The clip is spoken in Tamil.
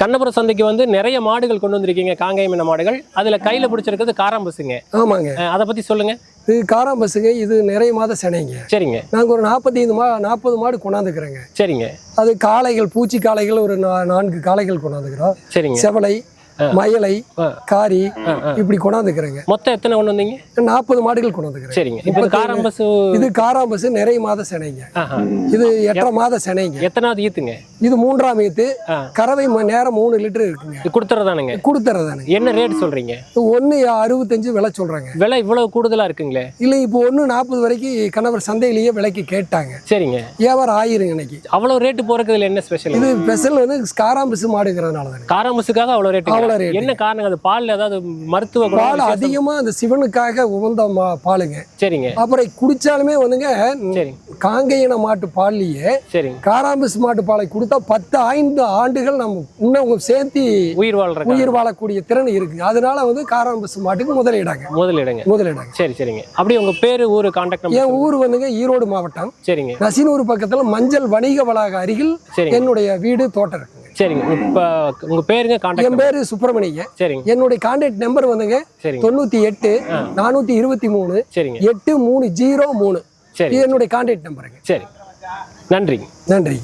கண்ணபுரம் சந்தைக்கு வந்து நிறைய மாடுகள் கொண்டு வந்திருக்கீங்க காங்கேயம் இன மாடுகள். அதுல கையில பிடிச்சிருக்கிறது காராம்பசுங்க ஆமாங்க. அதை பத்தி சொல்லுங்க. இது காராம்பசுங்க இது நிறைய மாத சினைங்க. சரிங்க. நாங்கள் ஒரு நாற்பத்தைந்து மா நாற்பது மாடு கொண்டாந்துக்கிறோங்க. சரிங்க. அது காளைகள் பூச்சி காளைகள் ஒரு நான்கு காளைகள் கொண்டாந்துக்கிறோம். சரிங்க. செவலை மயிலை. காரி. இப்படி கொண்டாந்துக்கிறேங்க. மொத்தம் எத்தனை கொண்டு வந்தீங்க? நாற்பது மாடுகள் கொண்டாந்துக்கிறேங்க சரிங்க. இப்போ காராம்பசு இது காராம்பசு நிறைய மாத சினைங்க. இது எட்டரை மாத சினைங்க. எத்தனாவது ஈத்துங்க? இது மூன்றாம் ஈத்து. கறவை நேரம் மூணு லிட்டர் இருக்குங்க. கொடுத்துறதானுங்க? கொடுத்துறதானுங்க. என்ன ரேட் சொல்றீங்க? ஒன்று அறுபத்தஞ்சு விலை சொல்கிறாங்க விலை இவ்வளவு கூடுதலா இருக்குங்களே? இல்லை இப்போ ஒன்று நாற்பது வரைக்கும் கணவர் சந்தையிலேயே விலைக்கு கேட்டாங்க. சரிங்க. வியாபாரம் ஆயிருங்க இன்னைக்கு. அவ்வளவு ரேட்டு போறதுக்கு இதுல என்ன ஸ்பெஷல் இது ஸ்பெஷல் வந்து காராம்பசு மாடுங்கிறதுனால தாங்க காராம்பசுக்காக அவ்வளவு ரேட்டு அவ்வளவு rate. என்ன காரணம் அது பால்ல ஏதாவது மருத்துவ பால்? அதிகமாக அந்த சிவனுக்காக உகந்த பாலுங்க. சரிங்க. அப்புறம் குடிச்சாலுமே வந்துங்க சரி. காங்கேயன மாட்டு பால்லையே சரிங்க. காராம்பஸ் மாட்டு பாலை கொடுத்தா பத்து ஐந்து ஆண்டுகள் நம்ம இன்னும் சேர்த்தி உயிர் வாழ்ற உயிர் வாழக்கூடிய திறன் இருக்குங்க அதனால வந்து காராம்பஸ் மாட்டுக்கு முதலிடாங்க. முதலிடுங்க. முதலிடாங்க. சரி சரிங்க. அப்படியே உங்க பேரு ஊரு கான்டாக்ட் என் ஊர் வந்துங்க ஈரோடு மாவட்டம். சரிங்க. நசினூர் பக்கத்துல மஞ்சள் வணிக வளாக அருகில் என்னுடைய வீடு தோட்டம் இருக்குங்க. சரிங்க. இப்ப உங்க பேருங்க கான்டாக்ட் என் பேரு சுப்பிரமணியங்க. சரிங்க. என்னுடைய கான்டாக்ட் நம்பர் வந்துங்க தொண்ணூத்தி எட்டு நானூத்தி இருபத்தி மூணு சரிங்க. எட்டு மூணு ஜீரோ மூணு. சரி இது என்னுடைய கான்டாக்ட் நம்பருங்க சரி. நன்றிங்க நன்றி.